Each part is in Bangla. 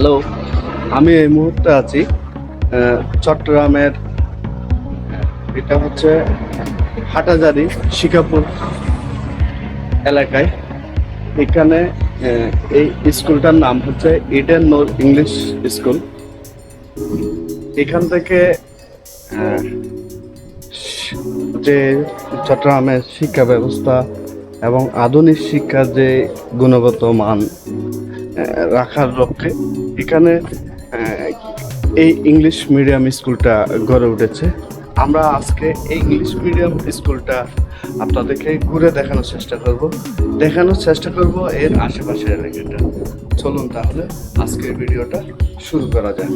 হ্যালো। আমি এই মুহূর্তে আছি চট্টগ্রামের এটা হচ্ছে হাটাজারি শিকাপুর এলাকায়। এখানে এই স্কুলটার নাম হচ্ছে ইডেন নোর ইংলিশ স্কুল। এখান থেকে যে চট্টগ্রামের শিক্ষা ব্যবস্থা এবং আধুনিক শিক্ষার যে গুণগত মান রাখার লক্ষ্যে। এখানে এই ইংলিশ মিডিয়াম স্কুলটা গড়ে উঠেছে। আমরা আজকে এই ইংলিশ মিডিয়াম স্কুলটা আপনাদেরকে ঘুরে দেখানোর চেষ্টা করব। দেখানোর চেষ্টা করব এর আশেপাশের এলাকাটা। চলুন তাহলে আজকের ভিডিওটা শুরু করা যাক।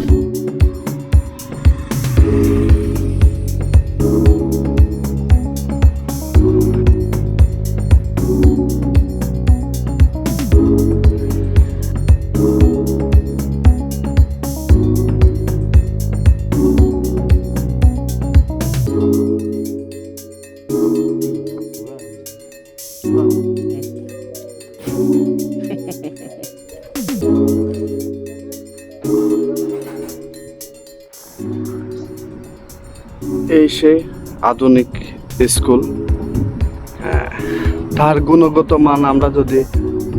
সেই আধুনিক স্কুল আহ, তার গুণগত মান আমরা যদি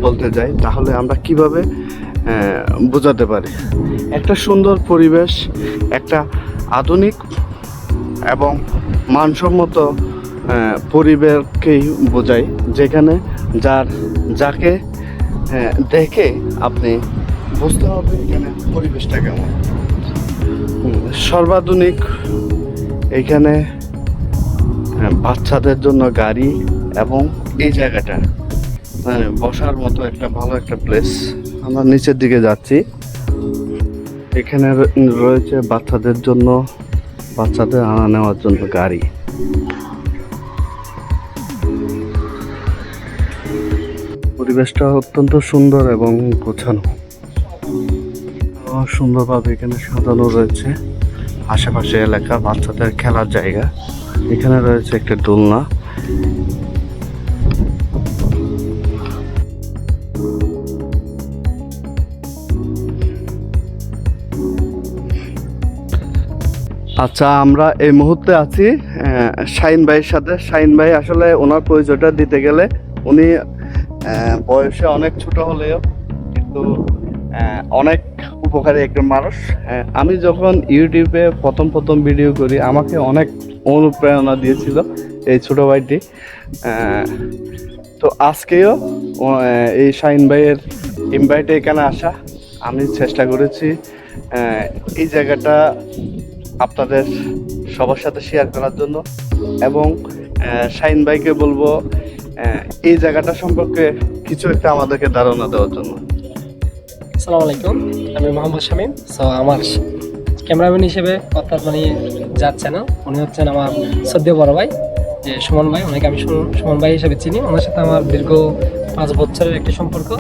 বলতে যাই তাহলে আমরা কীভাবে বোঝাতে পারি? একটা সুন্দর পরিবেশ একটা আধুনিক এবং মানসম্মত পরিবেশকেই বোঝায় যেখানে যার যাকে দেখে আপনি বুঝতে হবে এখানে পরিবেশটা কেমন। সর্বাধুনিক এখানে বাচ্চাদের জন্য গাড়ি এবং এই জায়গাটা। মানে বসার মতো একটা ভালো একটা প্লেস আমরা নিচের দিকে যাচ্ছি। এখানে রয়েছে বাচ্চাদের জন্য, বাচ্চাদের আনা নেওয়ার জন্য গাড়ি। পরিবেশটা অত্যন্ত সুন্দর এবং গোছানো। সুন্দরভাবে এখানে সাজানো রয়েছে। আশেপাশে এলাকা বাচ্চাদের খেলার জায়গা। এখানে রয়েছে একটা দোলনা। আচ্ছা আমরা এই মুহূর্তে আছি শাইন ভাইয়ের সাথে। শাহিন ভাই, আসলে ওনার পরিচয়টা দিতে গেলে উনি বয়সে অনেক ছোট হলেও কিন্তু অনেক উপকারী একজন মানুষ। আমি যখন ইউটিউবে প্রথম প্রথম ভিডিও করি, আমাকে অনেক অনুপ্রেরণা দিয়েছিল এই ছোট ভাইটি। তো আজকেও এই শাহিন ভাইয়ের ইনভাইটে এখানে আসা। আমি চেষ্টা করেছি এই জায়গাটা আপনাদের সবার সাথে শেয়ার করার জন্য। এবং শাহিন ভাইকে বলব এই জায়গাটা সম্পর্কে কিছু একটা আমাদেরকে ধারণা দেওয়ার জন্য। আসসালামু আলাইকুম। আমি মোহাম্মদ শামীম। সো আমার ক্যামেরাম্যান হিসেবে অর্থাৎ মানে যাচ্ছে না উনি হচ্ছেন আমার সদ্য বড় ভাই, যে সুমন ভাই। অনেকে আমি সুমন- ভাই হিসেবে চিনি। ওনার সাথে আমার দীর্ঘ পাঁচ বছরের একটি সম্পর্ক।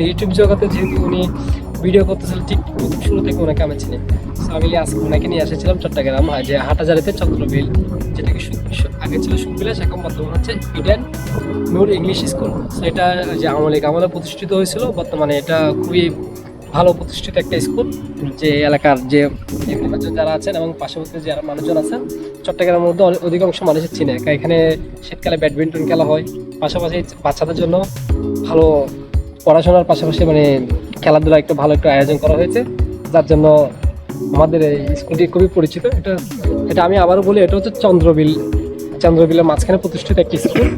ইউটিউব জগতে যেহেতু উনি ভিডিও করতেছিল ঠিক শুরু থেকে ওনাকে আমি চিনি। আমি আজকে ওনাকে নিয়ে এসেছিলাম চট্টগ্রাম আর যে হাটাজারিতে চন্দ্রবিল যেটাকে আগে ছিল সুকবিলাস এখন বর্তমানে হচ্ছে ইডেন নূর ইংলিশ স্কুল এটা যে আমলিক আমলে প্রতিষ্ঠিত হয়েছিল, বর্তমানে এটা খুবই ভালো প্রতিষ্ঠিত একটা স্কুল যে এলাকার যে যারা আছেন এবং পার্শ্ববর্তী যারা মানুষজন আছেন চট্টগ্রামের মধ্যে অধিকাংশ মানুষের চিনে। এখানে শীতকালে ব্যাডমিন্টন খেলা হয়, পাশাপাশি বাচ্চাদের জন্য ভালো পড়াশোনার পাশাপাশি মানে খেলাধুলা একটু ভালো একটু আয়োজন করা হয়েছে, যার জন্য আমাদের এই স্কুলটি খুবই পরিচিত। এটা এটা আমি আবারও বলি, এটা হচ্ছে চন্দ্রবিল। চন্দ্রবিলের মাঝখানে প্রতিষ্ঠিত একটি স্কুল।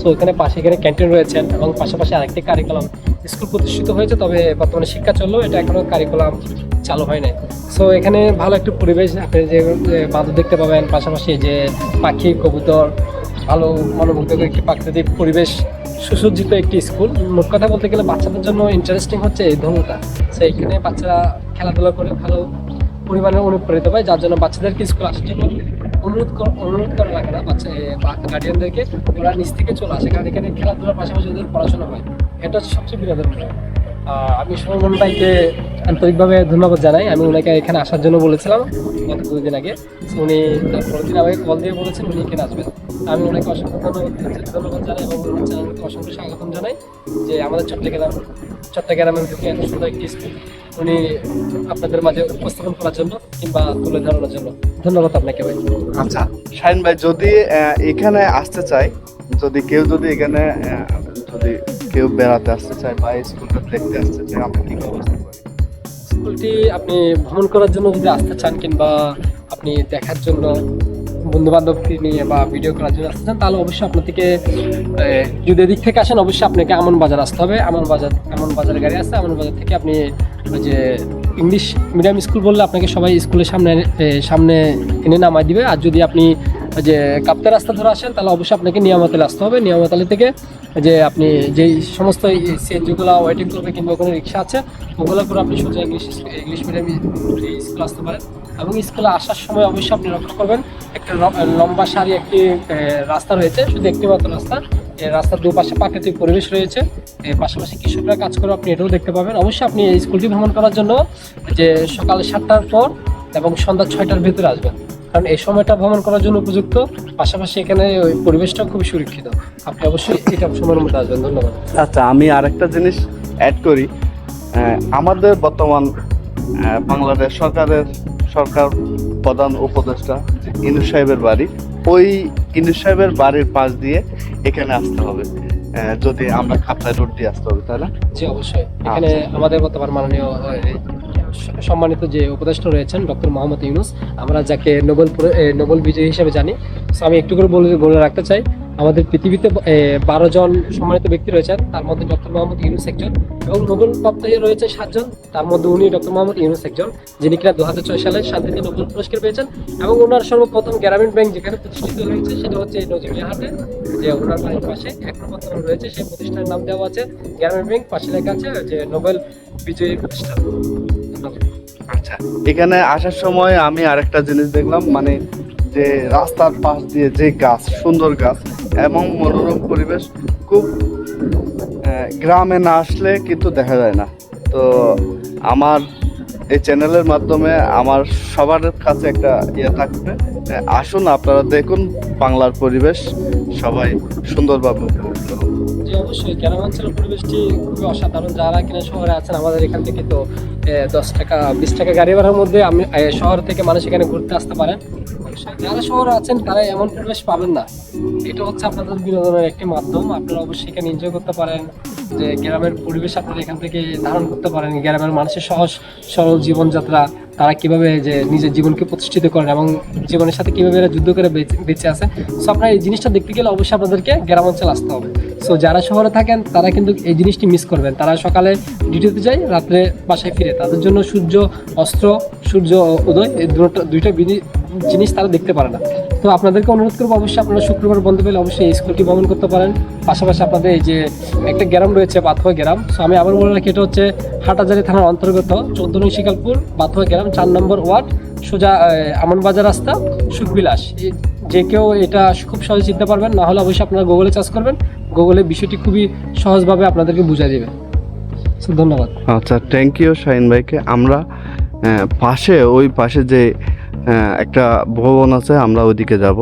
সো এখানে পাশে এখানে ক্যান্টিন রয়েছেন এবং পাশাপাশি আরেকটি কারিকুলাম স্কুল প্রতিষ্ঠিত হয়েছে, তবে বর্তমানে শিক্ষা চললেও এটা এখনও কারিকুলাম চালু হয় নাই। সো এখানে ভালো একটি পরিবেশ, আপনি যে যে বাঁদর দেখতে পাবেন, পাশাপাশি যে পাখি, কবুতর, ভালো মনোমুগ্ধকর একটি প্রাকৃতিক পরিবেশ সুসজ্জিত একটি স্কুল। মোট কথা বলতে গেলে বাচ্চাদের জন্য ইন্টারেস্টিং হচ্ছে এই ধর্মটা সেইখানে বাচ্চারা খেলাধুলা করে ভালো পরিমাণে অনুপ্রাণিত হয়, যার জন্য বাচ্চাদেরকে স্কুল আসার জন্য অনুরোধ অনুরোধ করা লাগে না। বাচ্চা গার্ডিয়ানদেরকে ওরা নিচ থেকে চলে আসে, কারণ এখানে খেলাধুলার পাশাপাশি ওদের পড়াশোনা হয়। এটা হচ্ছে সবচেয়ে বিনোদন আমি সুমন ভাইকে আন্তরিকভাবে ধন্যবাদ জানাই। আমি ওনাকে এখানে আসার জন্য বলেছিলাম গত দুদিন আগে। উনি পরের দিন আমাকে কল দিয়ে বলেছেন উনি এখানে আসবেন। আমি ওনাকে অসংখ্য ধন্যবাদ ধন্যবাদ জানাই এবং ওনার চ্যানেলকে অসংখ্য স্বাগতম জানাই যে আমাদের চট্টগ্রাম চট্টগ্রামের বুকে এত সুন্দর একটি স্কুল উনি আপনাদের মাঝে উপস্থাপন করার জন্য কিংবা তুলে ধরানোর জন্য। ধন্যবাদ আপনাকে ভাই। আচ্ছা শাহিন ভাই, যদি এখানে আসতে চায় যদি কেউ যদি এখানে কেউ বেড়াতে আসতে চায় বা এই স্কুলটা দেখতে আসতে চায় আমরা কি ব্যবস্থা স্কুলটি আপনি ভ্রমণ করার জন্য যদি আসতে চান কিংবা আপনি দেখার জন্য বন্ধু বান্ধবকে নিয়ে বা ভিডিও করার জন্য আসতে চান, তাহলে অবশ্যই আপনার থেকে যদি এদিক থেকে আসেন, অবশ্যই আপনাকে আমন বাজার আসতে হবে। আমন বাজার আমন বাজার গাড়ি আছে, আমন বাজার থেকে আপনি ওই যে ইংলিশ মিডিয়াম স্কুল বললে আপনাকে সবাই স্কুলের সামনে সামনে এনে নামাই দিবে। আর যদি আপনি যে কাপ্তা রাস্তা ধরে আসেন, তাহলে অবশ্যই আপনাকে নিয়ামতালে আসতে হবে। নিয়ামতালি থেকে যে আপনি যেই সমস্ত সিএনজিগুলো ওয়েটিং করবে কিংবা কোনো রিক্সা আছে ওগুলো করে আপনি সোজা ইংলিশ ইংলিশ মিডিয়াম স্কুল আসতে পারেন। এবং স্কুলে আসার সময় অবশ্যই আপনি লক্ষ্য করবেন, একটা লম্বা সারি একটি রাস্তা রয়েছে, শুধু একটি মাত্র রাস্তা। রাস্তার দুপাশে প্রাকৃতিক পরিবেশ রয়েছে। এর পাশাপাশি কৃষকরা কাজ করে আপনি এটাও দেখতে পাবেন। অবশ্যই আপনি এই স্কুলটি ভ্রমণ করার জন্য যে সকাল সাতটার পর এবং সন্ধ্যা ছয়টার ভিতরে আসবেন। কারণ এই সময়টা ভ্রমণ করার জন্য উপযুক্ত। পাশাপাশি এখানে ওই পরিবেশটা খুবই সুরক্ষিত। আপনি অবশ্যই এটা সময়ের মধ্যে আসবেন। ধন্যবাদ। আচ্ছা আমি আরেকটা জিনিস অ্যাড করি। আমাদের বর্তমান বাংলাদেশ সরকারের সরকার প্রধান উপদেষ্টা ইনু সাহেবের বাড়ি। ওই ইনু সাহেবের বাড়ির পাশ দিয়ে এখানে আসতে হবে। যদি আমরা খাপড়ায় রোড দিয়ে আসতে হবে তাই না? জি অবশ্যই। এখানে আমাদের বর্তমান মাননীয় সম্মানিত যে উপদেষ্টা রয়েছেন ডক্টর মোহাম্মদ ইউনুস, আমরা যাকে নোবেল নোবেল বিজয়ী হিসেবে জানি So, আমি একটু করে বলে বলে রাখতে চাই, আমাদের পৃথিবীতে বারো জন সম্মানিত ব্যক্তি রয়েছেন, তার মধ্যে ডক্টর মোহাম্মদ ইউনুস একজন এবং নোবেল প্রাপ্ত রয়েছে সাতজন তার মধ্যে উনি ডক্টর মোহাম্মদ ইউনুস একজন, যিনি কিনা দু হাজার ছয় সালে শান্তিতে নোবেল পুরস্কার পেয়েছেন এবং ওনার সর্বপ্রথম গ্রামীণ ব্যাংক যেখানে প্রতিষ্ঠিত হয়েছে, সেটা হচ্ছে এই নজিমিয়াহাটে যে ওনার বাড়ির পাশে এক নম্বর রয়েছে, সেই প্রতিষ্ঠানের নাম দেওয়া আছে গ্রামীণ ব্যাংক পাশে লেখা আছে যে নোবেল বিজয়ী প্রতিষ্ঠান। আচ্ছা এখানে আসার সময় আমি আরেকটা জিনিস দেখলাম মানে যে রাস্তার পাশ দিয়ে যে গাছ, সুন্দর গাছ, এবং মনোরম পরিবেশ, খুব গ্রামে না আসলে কিন্তু দেখা যায় না তো আমার এই চ্যানেলের মাধ্যমে আমার সবার কাছে একটা ইয়ে থাকবে আসুন আপনারা দেখুন বাংলার পরিবেশ, সবাই সুন্দরভাবে। জি, অবশ্যই। গ্রামাঞ্চলের পরিবেশটি খুবই অসাধারণ। যারা কিনা শহরে আছেন, আমাদের এখান থেকে তো দশ টাকা, বিশ টাকা গাড়ি ভাড়ার মধ্যে আমি শহর থেকে মানুষ এখানে ঘুরতে আসতে পারেন যারা শহরে আছেন, তারা এমন পরিবেশ পাবেন না। এটা হচ্ছে আপনাদের বিনোদনের একটি মাধ্যম। আপনারা অবশ্যই এখানে এনজয় করতে পারেন। যে গ্রামের পরিবেশ আপনারা এখান থেকে ধারণ করতে পারেন। গ্রামের মানুষের সহজ, সরল জীবনযাত্রা, তারা কীভাবে যে নিজের জীবনকে প্রতিষ্ঠিত করেন এবং জীবনের সাথে কীভাবে এরা যুদ্ধ করে বেঁচে- বেঁচে আছে। সো আপনারা এই জিনিসটা দেখতে গেলে অবশ্যই আপনাদেরকে গ্রামাঞ্চল আসতে হবে। সো যারা শহরে থাকেন, তারা কিন্তু এই জিনিসটি মিস করবেন। তারা সকালে ডিউটিতে যায়, রাত্রে বাসায় ফিরে। তাদের জন্য সূর্য, অস্ত্র, সূর্য উদয়, এই দুটো, দুইটা জিনিস তারা দেখতে পারে না। তো আপনাদেরকে অনুরোধ করব, অবশ্যই আপনারা শুক্রবার বন্ধ পেলে অবশ্যই এই স্কুলটি ভ্রমণ করতে পারেন। পাশাপাশি আপনাদের এই যে একটা গ্রাম রয়েছে, বাথুয়া গ্রাম। সো আমি আবার বলে রাখি, এটা হচ্ছে হাটাজারি থানার অন্তর্গত চোদ্দ নং শিকালপুর, বাথুয়া গ্রাম, চার নম্বর ওয়ার্ড, সোজা আমনবাজার রাস্তা সুখবিলাস যে কেউ এটা খুব সহজে চিনতে পারবেন, না হলে অবশ্যই আপনারা গুগলে চার্জ করবেন। গুগলে বিষয়টি খুবই সহজভাবে আপনাদেরকে বুঝাই দেবে। ধন্যবাদ। আচ্ছা থ্যাংক ইউ শাহিন ভাইকে। আমরা পাশে, ওই পাশে যে একটা ভবন আছে, আমরা ওইদিকে যাব।